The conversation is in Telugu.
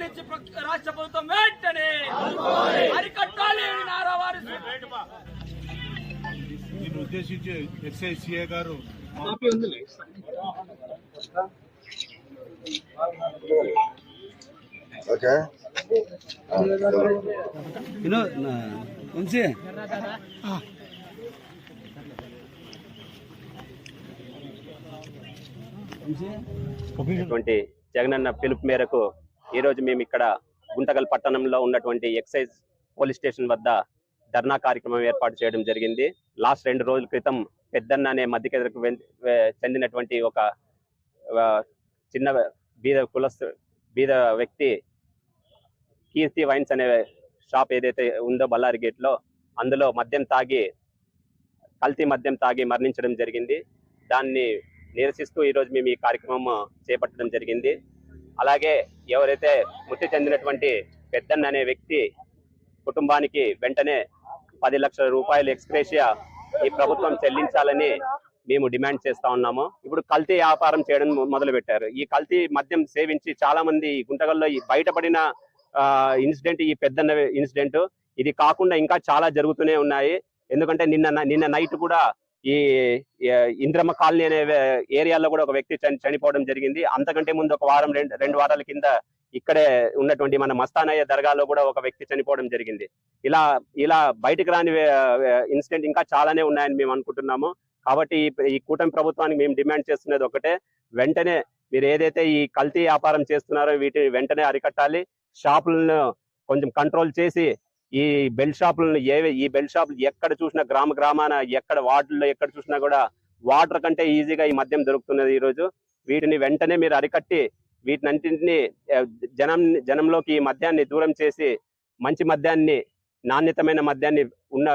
నుంచి రాష్ట్ర ప్రభుత్వం వెంటనే అరికట్టాలి నారావారి ఉద్దేశించి ఎస్ఐ సిఏ గారు ఓకే. వంశీ. జగనన్న పిలుపు మేరకు ఈరోజు మేము ఇక్కడ గుంటగల్ పట్టణంలో ఉన్నటువంటి ఎక్సైజ్ పోలీస్ స్టేషన్ వద్ద ధర్నా కార్యక్రమం ఏర్పాటు చేయడం జరిగింది. లాస్ట్ రెండు రోజుల క్రితం పెద్దన్న అనే మధ్యకెదరకు చెందినటువంటి ఒక చిన్న బీద కులస్ బీద వ్యక్తి కీర్తి వైన్స్ అనే షాప్ ఏదైతే ఉందో బళ్ళారి గేట్లో అందులో మద్యం తాగి కల్తీ మద్యం తాగి మరణించడం జరిగింది. దాన్ని నిరసిస్తూ ఈరోజు మేము ఈ కార్యక్రమం చేపట్టడం జరిగింది. అలాగే ఎవరైతే మృతి చెందినటువంటి పెద్దన్న అనే వ్యక్తి కుటుంబానికి వెంటనే పది లక్షల రూపాయలు ఎక్స్ప్రేషియా ఈ ప్రభుత్వం చెల్లించాలని మేము డిమాండ్ చేస్తా ఉన్నాము. ఇప్పుడు కల్తీ వ్యాపారం చేయడం మొదలు పెట్టారు ఈ కల్తీ మద్యం సేవించి చాలా మంది గుంటగల్లో ఈ బయటపడిన ఇన్సిడెంట్ ఈ పెద్దన్న ఇన్సిడెంట్ ఇది కాకుండా ఇంకా చాలా జరుగుతూనే ఉన్నాయి. ఎందుకంటే నిన్న నిన్న నైట్ కూడా ఈ ఇంద్రమ ఇంద్రమ్మ కాలనీ అనే ఏరియాలో కూడా ఒక వ్యక్తి చని- చనిపోవడం జరిగింది. అంతకంటే ముందు ఒక వారం రెండు రెండు వారాల కింద ఇక్కడే ఉన్నటువంటి మన మస్తానయ్య దర్గాలో కూడా ఒక వ్యక్తి చనిపోవడం జరిగింది. ఇలా ఇలా బయటకు రాని ఇన్సిడెంట్ ఇంకా చాలానే ఉన్నాయని మేము అనుకుంటున్నాము. కాబట్టి ఈ- ఈ కూటమి ప్రభుత్వానికి మేము డిమాండ్ చేస్తున్నది ఒకటే. వెంటనే మీరు ఏదైతే ఈ కల్తీ వ్యాపారం చేస్తున్నారో వీటిని వెంటనే అరికట్టాలి. షాపులను కొంచెం కంట్రోల్ చేసి ఈ బెల్ట్ షాపులను ఏవే ఈ బెల్ట్ షాపులు ఎక్కడ చూసినా గ్రామ గ్రామాన ఎక్కడ వార్డుల్లో ఎక్కడ చూసినా కూడా వాటర్ కంటే ఈజీగా ఈ మద్యం దొరుకుతున్నది ఈ రోజు వీటిని వెంటనే మీరు అరికట్టి వీటినంటిని జనం జనంలోకి ఈ మద్యాన్ని దూరం చేసి మంచి మద్యాన్ని నాణ్యతమైన మద్యాన్ని ఉన్న